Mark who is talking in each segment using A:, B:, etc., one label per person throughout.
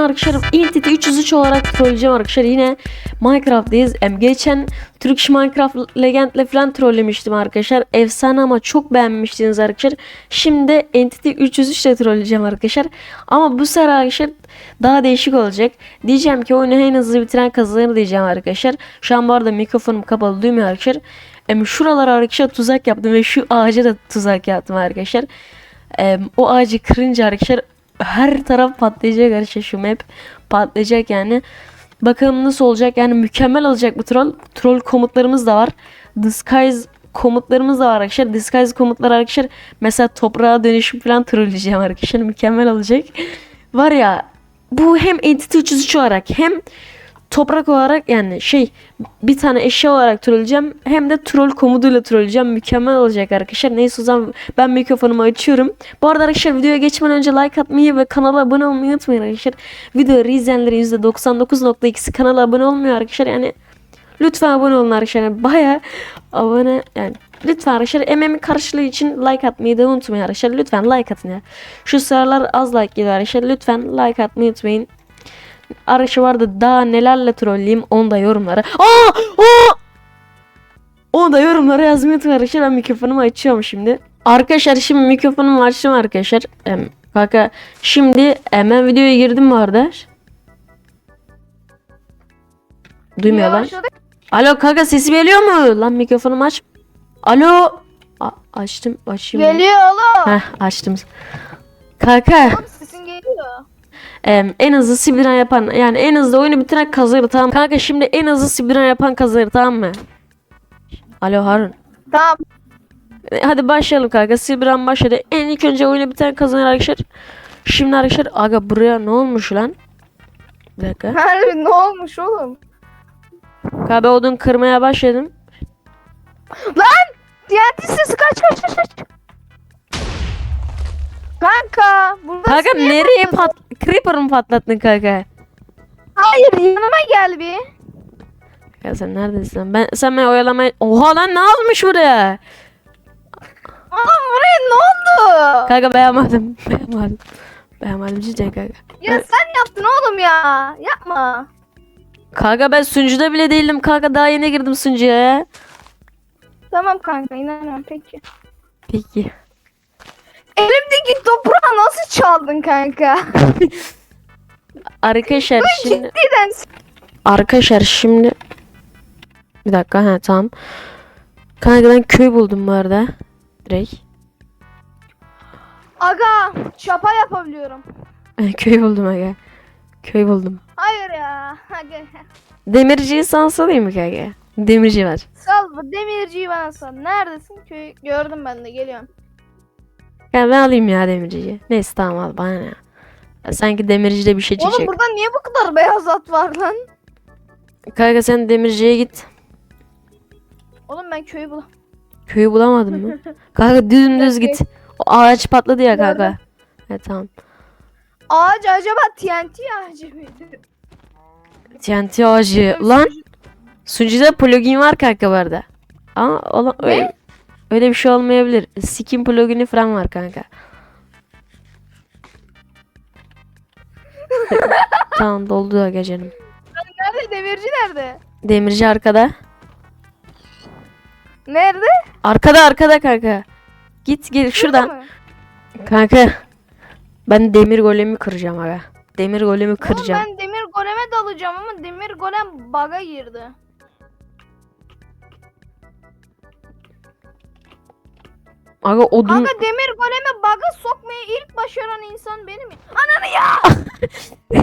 A: arkadaşlar Entity 303 olarak trolleyeceğim arkadaşlar. Yine Minecraft'tayız. Em, Geçen Türk Minecraft Legend'le falan trollemiştim arkadaşlar. Efsane ama çok beğenmiştiniz arkadaşlar. Şimdi Entity 303 ile trolleyeceğim arkadaşlar. Ama bu sefer arkadaşlar daha değişik olacak. Diyeceğim ki oyunu en hızlı bitiren kazanır diyeceğim arkadaşlar. Şu an bu arada mikrofonum kapalı duymuyor arkadaşlar. Em, Şuralara arkadaşlar tuzak yaptım ve şu ağaca da tuzak yaptım arkadaşlar. Em, O ağacı kırınca arkadaşlar her taraf patlayacak arkadaşlar şu map patlayacak yani. Bakalım nasıl olacak yani mükemmel olacak bu troll. Troll komutlarımız da var. Disguise komutlarımız da var arkadaşlar. Disguise komutlar arkadaşlar mesela toprağa dönüşüm falan trolleyeceğim arkadaşlar. Mükemmel olacak. Var ya bu hem Entity 303 olarak hem toprak olarak yani şey bir tane eşya olarak trolleyeceğim hem de troll komutuyla trolleyeceğim. Mükemmel olacak arkadaşlar. Neyse o zaman ben mikrofonumu açıyorum. Bu arada arkadaşlar videoya geçmeden önce like atmayı ve kanala abone olmayı unutmayın arkadaşlar. Videoları izleyenlerin %99.2'si kanala abone olmuyor arkadaşlar. Yani lütfen abone olun arkadaşlar. Yani Baya abone yani lütfen arkadaşlar emeğimin karşılığı için like atmayı da unutmayın arkadaşlar. Lütfen like atın ya. Şu sıralar az like geliyor arkadaşlar. Lütfen like atmayı unutmayın. Arkadaşlar vardı daha nelerle trolleyeyim onu da yorumlara. Aa! Aa! Onu da yorumlara yazmayı unutmayın arkadaşlar. Ben mikrofonumu açıyorum şimdi. Arkadaşlar şimdi mikrofonumu açtım arkadaşlar. Em, Kanka şimdi hemen videoya girdim bu arada. Duymuyorlar. Alo kanka sesi geliyor mu? Lan mikrofonumu aç. Alo. A- açtım açayım.
B: Geliyor oğlum.
A: Heh açtım. Kanka
B: Oğlum.
A: Em, en hızlı speedrun yapan yani en hızlı oyunu bitiren kazanır tamam. mı? Kanka şimdi en hızlı speedrun yapan kazanır tamam mı? Alo Harun.
B: Tamam.
A: E, Hadi başlayalım kanka. Speedrun başladı. En ilk önce oyunu bitiren kazanır arkadaşlar. Şimdi arkadaşlar aga buraya ne olmuş lan? Bir dakika.
B: Harbi ne olmuş oğlum?
A: Kanka ben odun kırmaya başladım.
B: Lan! Sesi Kanka.
A: Nereye pat Creeper'ı mı patlattın kanka?
B: Hayır yanıma gel bir.
A: Ya sen neredesin? Ben sen beni oyalamaya... Oha lan ne olmuş buraya?
B: Aa buraya ne oldu?
A: Kanka beğenmedim. Beğenmedim. Beğenmedim cidden kanka.
B: Ya sen yaptın oğlum ya. Yapma.
A: Kanka ben sunucuda bile değildim kanka daha yeni girdim sunucuya ya.
B: Tamam kanka inanıyorum peki.
A: Peki.
B: Elimdeki toprağı nasıl çaldın kanka?
A: Arkadaşlar şimdi...
B: Cidden.
A: Arkadaşlar şimdi... Bir dakika ha tamam. Kanka ben köy buldum bu arada. Direkt.
B: Aga çapa yapabiliyorum.
A: köy buldum aga. Köy buldum.
B: Hayır ya. Aga.
A: Demirciyi sana salayım mı kanka? Demirci var.
B: Sal bu demirciyi bana sal. Neredesin? Köy gördüm ben de geliyorum.
A: Ya ben alayım ya demirciyi. Neyse tamam al bana ne. Ya sanki demircide bir şey
B: Oğlum burada niye bu kadar beyaz at var lan?
A: Kanka sen demirciye git.
B: Oğlum ben köyü bul.
A: Köyü bulamadın mı? kanka dümdüz git. O ağaç patladı ya kanka. Evet tamam.
B: Ağaç acaba TNT ağacı mıydı?
A: TNT ağacı. Lan sunucuda plugin var kanka bu arada. Ama ola,
B: Ne?
A: öyle, öyle bir şey olmayabilir. Skin plugini falan var kanka. tamam doldu da gecenim.
B: Nerede demirci nerede?
A: Demirci arkada.
B: Nerede?
A: Arkada arkada kanka. Git gel şuradan.
B: Mı?
A: Kanka. Ben demir golemi kıracağım aga. Demir golemi kıracağım.
B: Oğlum ben demir goleme dalacağım ama demir golem bug'a girdi.
A: Aga odun.
B: Kanka demir goleme bug'a sokmayı ilk başaran insan benim. Ananı ya!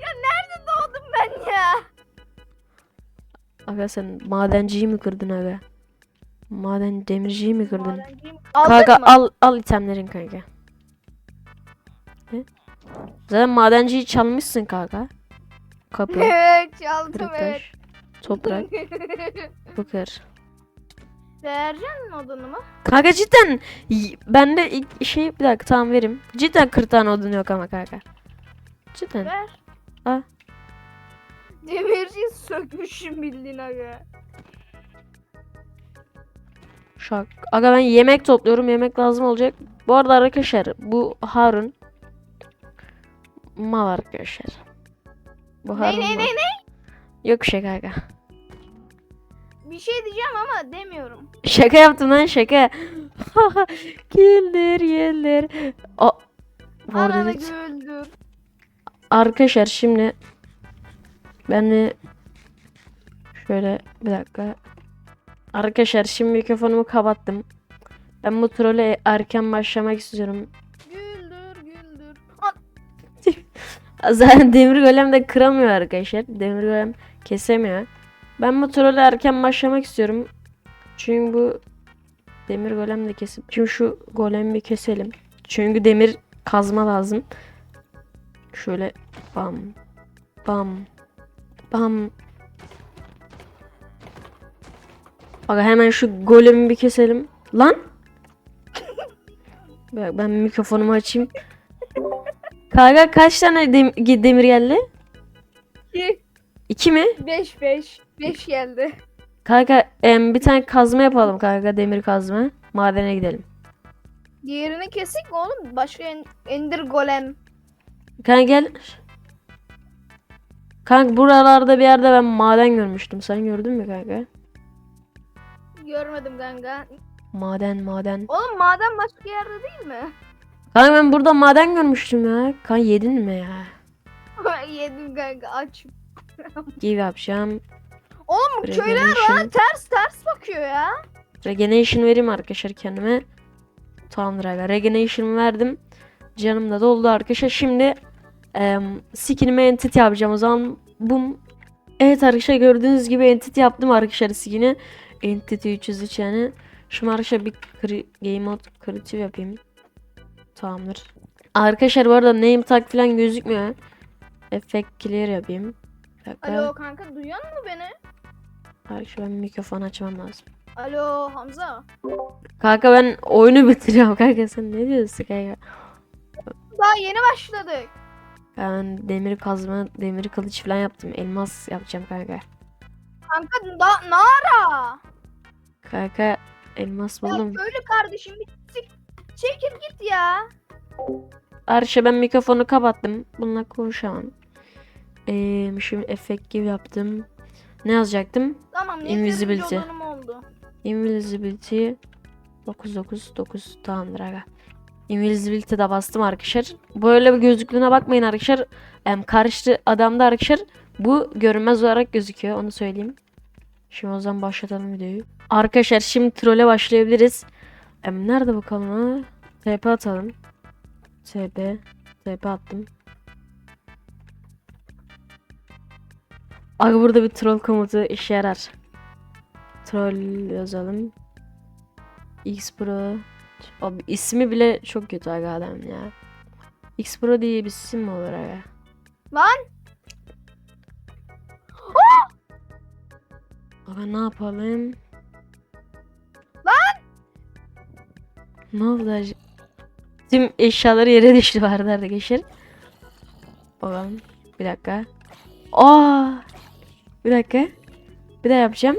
B: ya nerede doğdum ben ya?
A: Aga sen madenciyi mi kırdın aga? Maden demirciyi mi kırdın?
B: Madenciyim. Aldın
A: Kanka
B: mı?
A: al al itemlerin kanka. Ne? Zaten madenciyi çalmışsın kanka. Kapı,
B: Evet çaldım
A: kırık
B: evet.
A: toprak, bakır.
B: Vereceksin mi odunu mu?
A: Kanka cidden bende ilk şey bir dakika tamam verim. Cidden 40 tane odun yok ama kanka. Cidden.
B: Ver.
A: Al.
B: Demirciyi sökmüşüm bildiğin aga.
A: Şak. Aga ben yemek topluyorum. Yemek lazım olacak. Bu arada arkadaşlar bu Harun mal arkadaşlar. Bu
B: Ne
A: Harun
B: ne
A: mal.
B: ne ne?
A: Yok şey kanka.
B: Bir şey diyeceğim ama demiyorum.
A: Şaka yaptım lan şaka. Güldür güldür. O Bu arada
B: Ananı
A: hiç-
B: güldür.
A: Arkadaşlar şimdi ben de şöyle bir dakika. Arkadaşlar şimdi mikrofonumu kapattım. Ben bu trole erken başlamak istiyorum.
B: Güldür güldür. An-
A: Zaten demir golem de kıramıyor arkadaşlar. Demir golem kesemiyor. Ben bu trole erken başlamak istiyorum. Çünkü bu demir golem de kesip. Şimdi şu golemi bir keselim. Çünkü demir kazma lazım. Şöyle bam bam bam. Bak hemen şu golemi bir keselim. Lan! Bak ben mikrofonumu açayım. Kanka kaç tane dem- demir geldi? 2 mi?
B: 5 5 5 geldi.
A: Kanka em, bir tane kazma yapalım kanka demir kazma. Madene gidelim.
B: Diğerini kesik mi oğlum? Başka en- Ender Golem.
A: Kanka gel. Kanka buralarda bir yerde ben maden görmüştüm. Sen gördün mü kanka?
B: Görmedim kanka.
A: Maden maden.
B: Oğlum maden başka yerde değil mi?
A: Kanka ben burada maden görmüştüm ya. Kanka yedin mi ya?
B: Yedim kanka aç.
A: Give yapacağım.
B: Oğlum bu bana ters ters bakıyor ya.
A: Regeneration vereyim arkadaşlar kendime. Tamamdır aga. Regeneration verdim. Canım da doldu arkadaşlar. Şimdi em, skinime entity yapacağım o zaman. Bum. Evet arkadaşlar gördüğünüz gibi entity yaptım arkadaşlar skin'i. Entity 303 yani. Şimdi arkadaşlar bir game mode creative yapayım. Tamamdır. Arkadaşlar bu arada name tag falan gözükmüyor. Effect clear yapayım.
B: Alo kanka duyuyor musun beni?
A: Arkadaşlar ben mikrofon açmam lazım.
B: Alo Hamza.
A: Kanka ben oyunu bitiriyorum kanka sen ne diyorsun kanka?
B: Daha yeni başladık.
A: Ben demir kazma, demir kılıç falan yaptım. Elmas yapacağım kanka.
B: Kanka da ne ara?
A: Kanka elmas
B: Ya
A: buldum.
B: köylü kardeşim bir sik- çekil git ya.
A: Arşa ben mikrofonu kapattım. Bununla konuşamam. Ee, şimdi efekt gibi yaptım. Ne yazacaktım?
B: Tamam
A: Invisibility.
B: Invisibility. oldu.
A: Invisibility 999 tamamdır aga. Invisibility de bastım arkadaşlar. Böyle bir gözüklüğüne bakmayın arkadaşlar. Em, karşı adamda arkadaşlar bu görünmez olarak gözüküyor onu söyleyeyim. Şimdi o zaman başlatalım videoyu. Arkadaşlar şimdi trole başlayabiliriz. Em, nerede bakalım ha? TP atalım. TP. TP attım. Aga burada bir troll komutu işe yarar. Troll yazalım. X Pro. Abi ismi bile çok kötü aga adam ya. X Pro diye bir isim mi olur aga?
B: Lan
A: Aga ne yapalım? Lan! Ne oldu acı? Tüm eşyaları yere düştü vardı arkadaşlar. Bakalım. Bir dakika. Aa! Bir dakika. Bir daha yapacağım.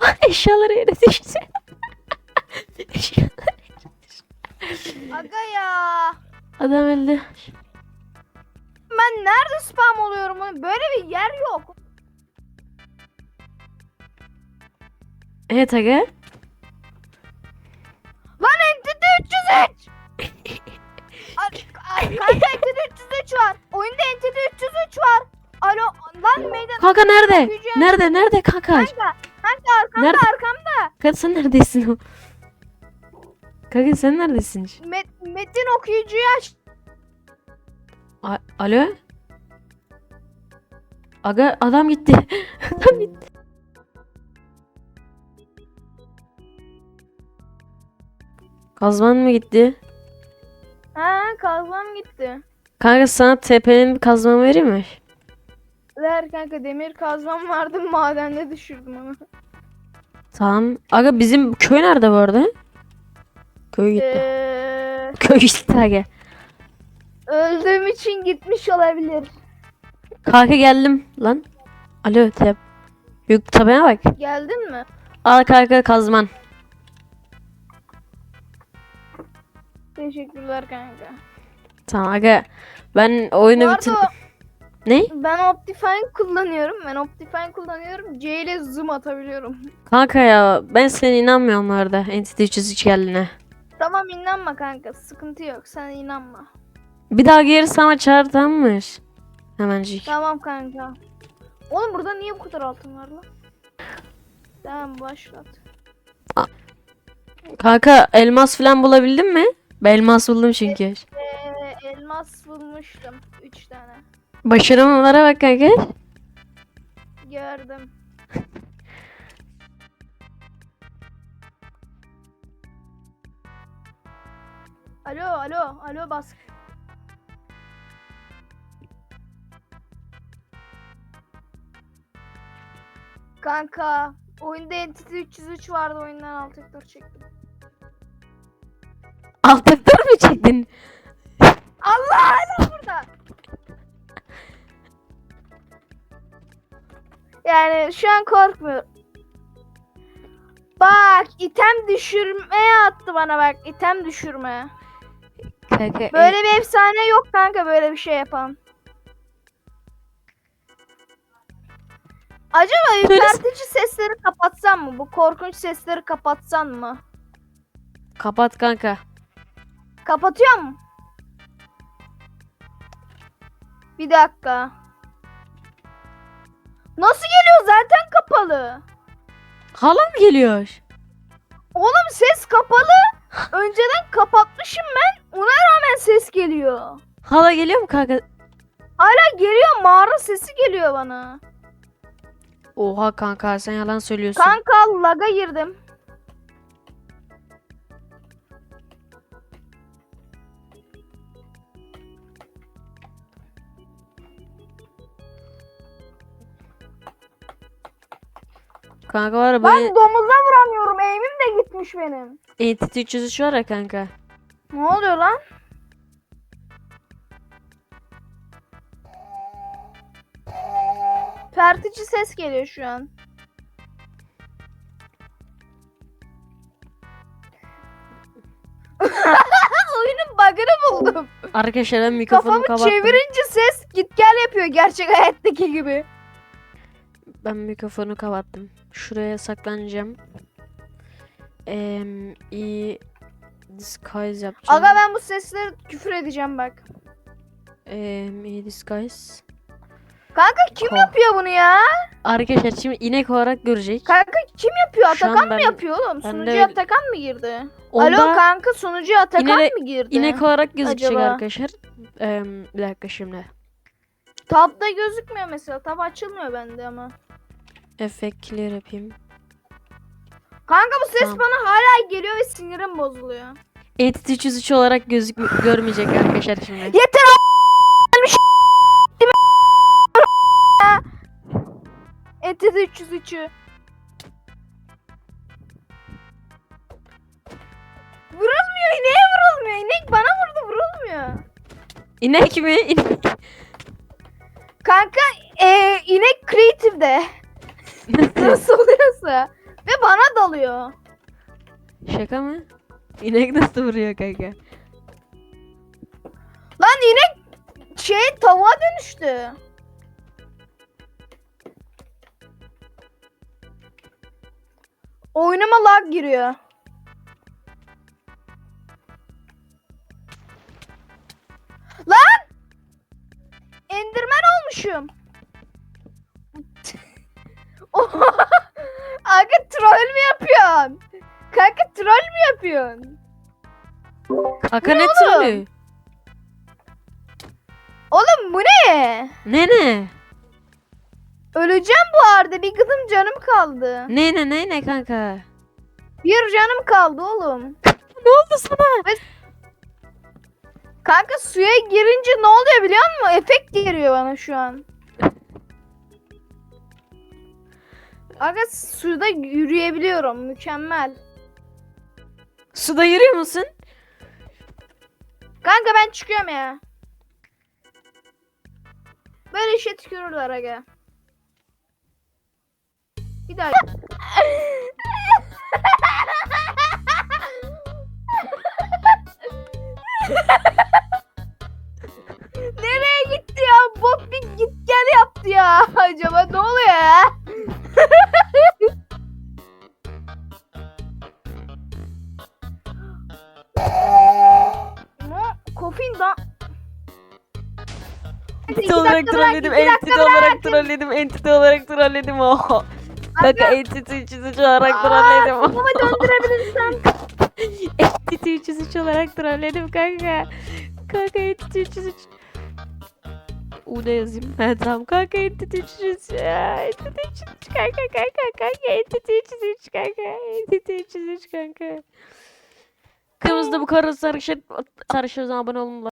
A: eşyaları yere düştü. Eşyalar-
B: aga ya.
A: Adam öldü.
B: Ben nerede spam oluyorum? Böyle bir yer yok.
A: Evet aga.
B: Lan Entity 303. Ay- ay, Kanka Entity 303 var. Oyunda Entity 303 var. Alo lan meydan.
A: Kanka nerede?
B: Gücü-
A: Nerede? Nerede kanka?
B: Kanka, kanka arkamda
A: Nerede?
B: arkamda.
A: Kanka sen neredesin? Kanka sen neredesin?
B: Met, metin okuyucuyu aç.
A: A- Alo? Aga adam gitti. adam gitti. Kazman mı gitti?
B: Ha kazmam gitti.
A: Kanka sana TP'nin kazmamı vereyim mi?
B: Ver kanka demir kazmam vardı madende düşürdüm onu.
A: Tamam. Aga bizim köy nerede bu arada? Köy gitti.
B: Ee,
A: Köy gitti aga.
B: öldüğüm için gitmiş olabilir.
A: Kanka geldim lan. Alo tep. Yok tabana bak.
B: Geldin mi?
A: Al kanka kazman.
B: Teşekkürler kanka.
A: Tamam aga. Ben oyunu bitir... Ne?
B: ben Optifine kullanıyorum. Ben Optifine kullanıyorum. C ile zoom atabiliyorum.
A: Kanka ya ben sana inanmıyorum orada Entity 303 geldiğine.
B: Tamam inanma kanka. Sıkıntı yok. Sen inanma.
A: Bir daha gelirse ama çağır tamam mı? Hemencik.
B: Tamam kanka. Oğlum burada niye bu kadar altın var lan? Tamam başlat.
A: Kanka elmas falan bulabildin mi? Ben elmas buldum çünkü.
B: Ee, elmas bulmuştum. 3 tane.
A: Başarımlara bak kanka.
B: Gördüm. Alo, alo, alo bas. Kanka, oyunda Entity 303 vardı oyundan alt F4 çektim.
A: Alt F4 mü çektin?
B: Allah hala Yani şu an korkmuyorum. Bak item düşürmeye attı bana bak item düşürme.
A: Kanka
B: Böyle bir efsane yok kanka böyle bir şey yapan. Acaba ürpertici sesleri kapatsam mı? Bu korkunç sesleri kapatsan mı?
A: kapat kanka.
B: Kapatıyor mu? Bir dakika. Nasıl geliyor? Zaten kapalı.
A: Hala mı geliyor?
B: Oğlum ses kapalı. Önceden kapatmışım ben. Ona rağmen ses geliyor.
A: Hala geliyor mu kanka?
B: Hala geliyor. Mağara sesi geliyor bana.
A: Oha kanka sen yalan söylüyorsun.
B: Kanka laga girdim.
A: Kanka var ya
B: Ben
A: böyle
B: domuza vuramıyorum. Eğimim de gitmiş benim.
A: Entity 303 var ya kanka.
B: Ne oluyor lan? Pertici ses geliyor şu an. Oyunun bug'ını buldum.
A: Arkadaşlar ben mikrofonu
B: Kafamı
A: kapattım.
B: çevirince ses git gel yapıyor gerçek hayattaki gibi.
A: Ben mikrofonu kapattım. Şuraya saklanacağım. Eee iyi disguise yapacağım.
B: Aga ben bu sesleri küfür edeceğim bak.
A: Eee iyi disguise.
B: Kanka kim
A: Ko-
B: yapıyor bunu ya?
A: Arkadaşlar şimdi inek olarak görecek.
B: Kanka kim yapıyor? Atakan
A: ben-
B: mı yapıyor oğlum?
A: de öyle-
B: Atakan mı girdi?
A: Onda
B: Alo kanka sunucuya Atakan
A: İnele-
B: mı girdi?
A: inek olarak gözükecek
B: Acaba?
A: arkadaşlar. Eee bir dakika şimdi.
B: Tabda gözükmüyor mesela. Tab açılmıyor bende ama.
A: Efekt clear yapayım.
B: Kanka bu ses
A: Tamam.
B: bana hala geliyor ve sinirim bozuluyor.
A: 303 olarak gözük görmeyecek arkadaşlar şimdi.
B: Yeter Eti de 303'ü. Vurulmuyor. İneğe vurulmuyor. İnek bana vurdu vurulmuyor.
A: İnek mi? İnek.
B: Kanka eee inek creative'de.
A: Nasıl?
B: Oluyorsa. Ve bana dalıyor.
A: Şaka mı? İnek nasıl vuruyor kanka?
B: Lan inek şey tavuğa dönüştü. Oyunuma lag giriyor. Kanka troll mü yapıyorsun?
A: Kanka ne
B: oğlum?
A: trollü?
B: Oğlum bu ne?
A: Ne ne?
B: Öleceğim bu arada. Bir gıdım canım kaldı.
A: Ne ne ne ne kanka?
B: Bir canım kaldı oğlum.
A: Ne oldu sana?
B: Kanka suya girince ne oluyor biliyor musun? Efekt geliyor bana şu an. Aga suda yürüyebiliyorum. Mükemmel.
A: Suda yürüyor musun?
B: Kanka ben çıkıyorum ya. Böyle işe tükürürler aga. Bir daha.
A: Nereye
B: gitti ya?
A: Bot
B: bir git gel yaptı ya. Acaba ne oluyor ya? Kofin da...
A: Entity olarak trolledim, entity olarak trolledim, entity olarak trolledim. Oh. Kanka entity 303 olarak trolledim.
B: Kafama döndürebilirsen.
A: entity 303 olarak trolledim kanka. Kanka entity 303. U ne yazayım? Ha tamam kanka entity 303. Entity 303 kanka kanka kanka. Entity 303 kanka. Entity 303 kanka. Kırmızıda bu karı sarışın. Sarışın abone olun.